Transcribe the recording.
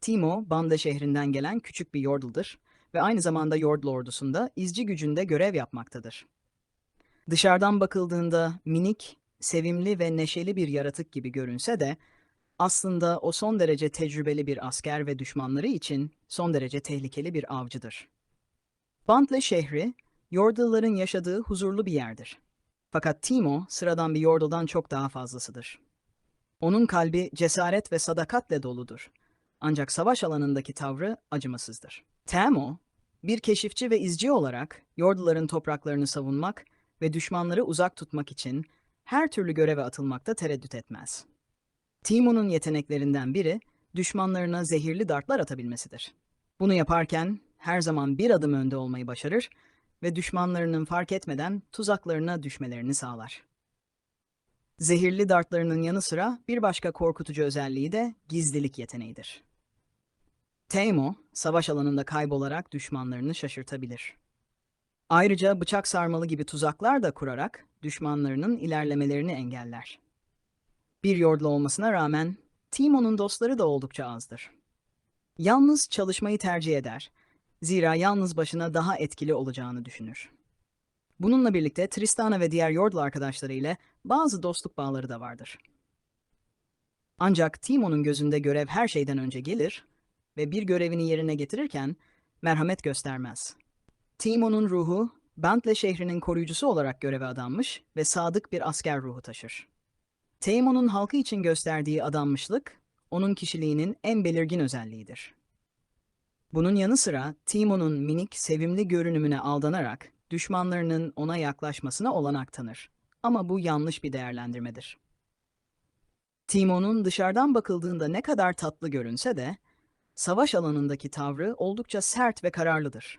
Timo, Banda şehrinden gelen küçük bir yordle'dır ve aynı zamanda Yordle ordusunda izci gücünde görev yapmaktadır. Dışarıdan bakıldığında minik, sevimli ve neşeli bir yaratık gibi görünse de aslında o son derece tecrübeli bir asker ve düşmanları için son derece tehlikeli bir avcıdır. Bantle şehri, Yordle'ların yaşadığı huzurlu bir yerdir. Fakat Timo sıradan bir Yordle'dan çok daha fazlasıdır. Onun kalbi cesaret ve sadakatle doludur. Ancak savaş alanındaki tavrı acımasızdır. Temo, bir keşifçi ve izci olarak Yordle'ların topraklarını savunmak ve düşmanları uzak tutmak için her türlü göreve atılmakta tereddüt etmez. Timo'nun yeteneklerinden biri düşmanlarına zehirli dartlar atabilmesidir. Bunu yaparken her zaman bir adım önde olmayı başarır ve düşmanlarının fark etmeden tuzaklarına düşmelerini sağlar. Zehirli dartlarının yanı sıra bir başka korkutucu özelliği de gizlilik yeteneğidir. Teimo, savaş alanında kaybolarak düşmanlarını şaşırtabilir. Ayrıca bıçak sarmalı gibi tuzaklar da kurarak düşmanlarının ilerlemelerini engeller. Bir yordle olmasına rağmen Timo'nun dostları da oldukça azdır. Yalnız çalışmayı tercih eder. Zira yalnız başına daha etkili olacağını düşünür. Bununla birlikte Tristana ve diğer Yordle arkadaşları ile bazı dostluk bağları da vardır. Ancak Timo'nun gözünde görev her şeyden önce gelir ve bir görevini yerine getirirken merhamet göstermez. Timo'nun ruhu, Bentle şehrinin koruyucusu olarak göreve adanmış ve sadık bir asker ruhu taşır. Teimo'nun halkı için gösterdiği adanmışlık, onun kişiliğinin en belirgin özelliğidir. Bunun yanı sıra Timo'nun minik, sevimli görünümüne aldanarak düşmanlarının ona yaklaşmasına olanak tanır. Ama bu yanlış bir değerlendirmedir. Timo'nun dışarıdan bakıldığında ne kadar tatlı görünse de, savaş alanındaki tavrı oldukça sert ve kararlıdır.